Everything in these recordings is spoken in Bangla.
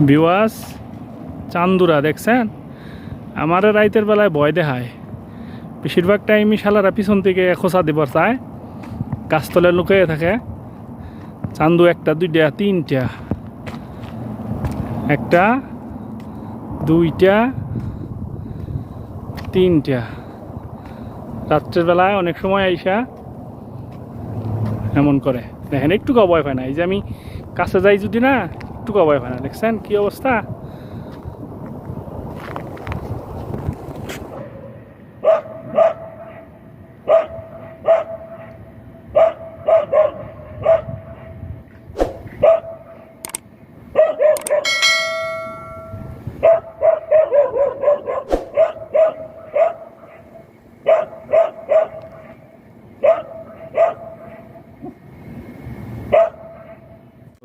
বিওয়াস চান্দুরা দেখছেন? আমারে রাইতের বেলায় ভয় দেখায়। বেশিরভাগ টাইমই শালারা পিছন থেকে খোসা দিবার চায়। গাছতলে লুকিয়ে থাকে। চান্দু একটা, দুইটা, তিনটা। একটা, দুইটা, তিনটা। রাত্রের বেলায় অনেক সময় আইসা এমন করে। দেখেন একটু ভয় পায় না। এই যে আমি কাছে যাই যদি না একটু ভয় পায় না দেখছেন কি অবস্থা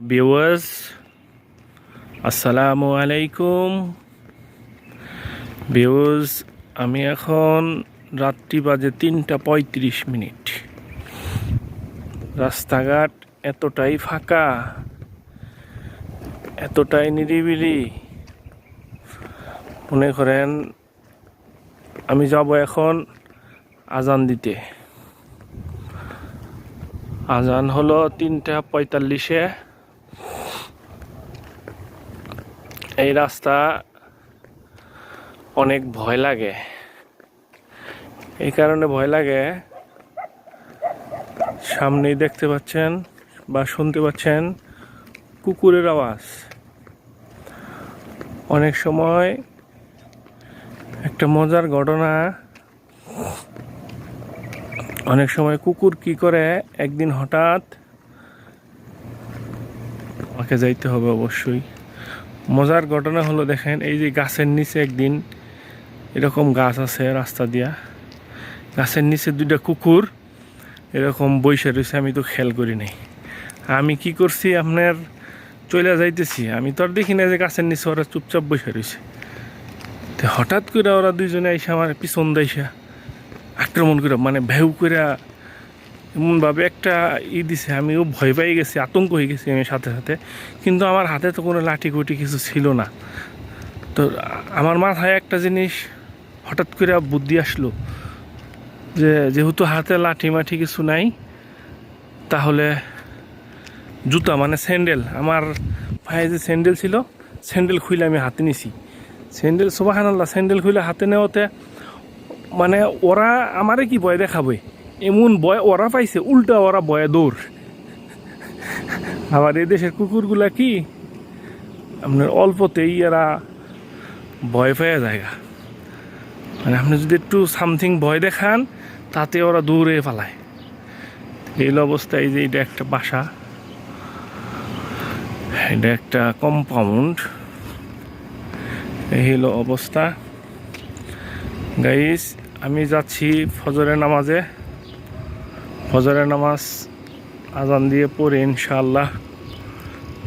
ভিউয়ার্স আসসালামু আলাইকুম। ভিউয়ার্স, আমি এখন রাত্রি বাজে তিনটা পঁয়ত্রিশ মিনিট। রাস্তাঘাট এতটাই ফাঁকা, এতটাই নিরিবিলি। মনে করেন আমি যাব এখন আজান দিতে। আজান হলো তিনটা পঁয়তাল্লিশে। এই রাস্তা অনেক ভয় লাগে। এই কারণে ভয় লাগে। সামনেই দেখতে পাচ্ছেন বা শুনতে পাচ্ছেন কুকুরের আওয়াজ। অনেক সময় একটা মজার ঘটনা। অনেক সময় কুকুর কি করে? একদিন হঠাৎ আমাকে যাইতে হবে অবশ্যই। মজার ঘটনা হলো দেখেন, এই যে গাছের নিচে একদিন এরকম গাছ আছে রাস্তা দিয়া। গাছের নিচে দুইটা কুকুর এরকম বৈশা রয়েছে আমি তো খেয়াল করি নাই। আমি কি করছি, আপনার চলে যাইতেছি। আমি তো আর দেখি না যে গাছের নিচে ওরা চুপচাপ বসে রয়েছে তো হঠাৎ করে ওরা দুইজনে এসে আমার পিছন দেয়সা আক্রমণ করে মানে ভেউ করে এমনভাবে একটা ই দিছে, আমিও ভয় পেয়ে গেছি, আতঙ্ক হয়ে গেছি আমি সাথে সাথে। কিন্তু আমার হাতে তো কোনো লাঠি কুটি কিছু ছিল না। তো আমার মাথায় একটা জিনিস হঠাৎ করে বুদ্ধি আসলো যে, যেহেতু হাতে লাঠি মাঠি কিছু নাই, তাহলে জুতা মানে স্যান্ডেল, আমার ভাই যে স্যান্ডেল ছিল, স্যান্ডেল খুলে আমি হাতে নিছি। স্যান্ডেল সোবাহান আল্লাহ স্যান্ডেল খুলে হাতে নেওয়াতে মানে ওরা আমারে কি ভয় দেখাবে? এমন ভয়, ওরা পাইছে, উল্টা ওরা ভয়ে দৌড়। এই দেশের কুকুরগুলা কি? আপনার অল্পতেই এরা ভয় পেয়ে জায়গা মানে আপনি যদি একটু সামথিং ভয় দেখান, তাতে ওরা দৌড়ে পালায়। এই অবস্থায় যে এটা একটা বাসা। এটা একটা কম্পাউন্ড এই হলো অবস্থা। গাইস আমি যাচ্ছি ফজরের নামাজে। ফজরের নামাজ আজান দিয়ে পড়ে ইনশাআল্লাহ।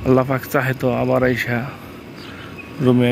আল্লাহ পাক চাহে তো আবার আইসা রুমে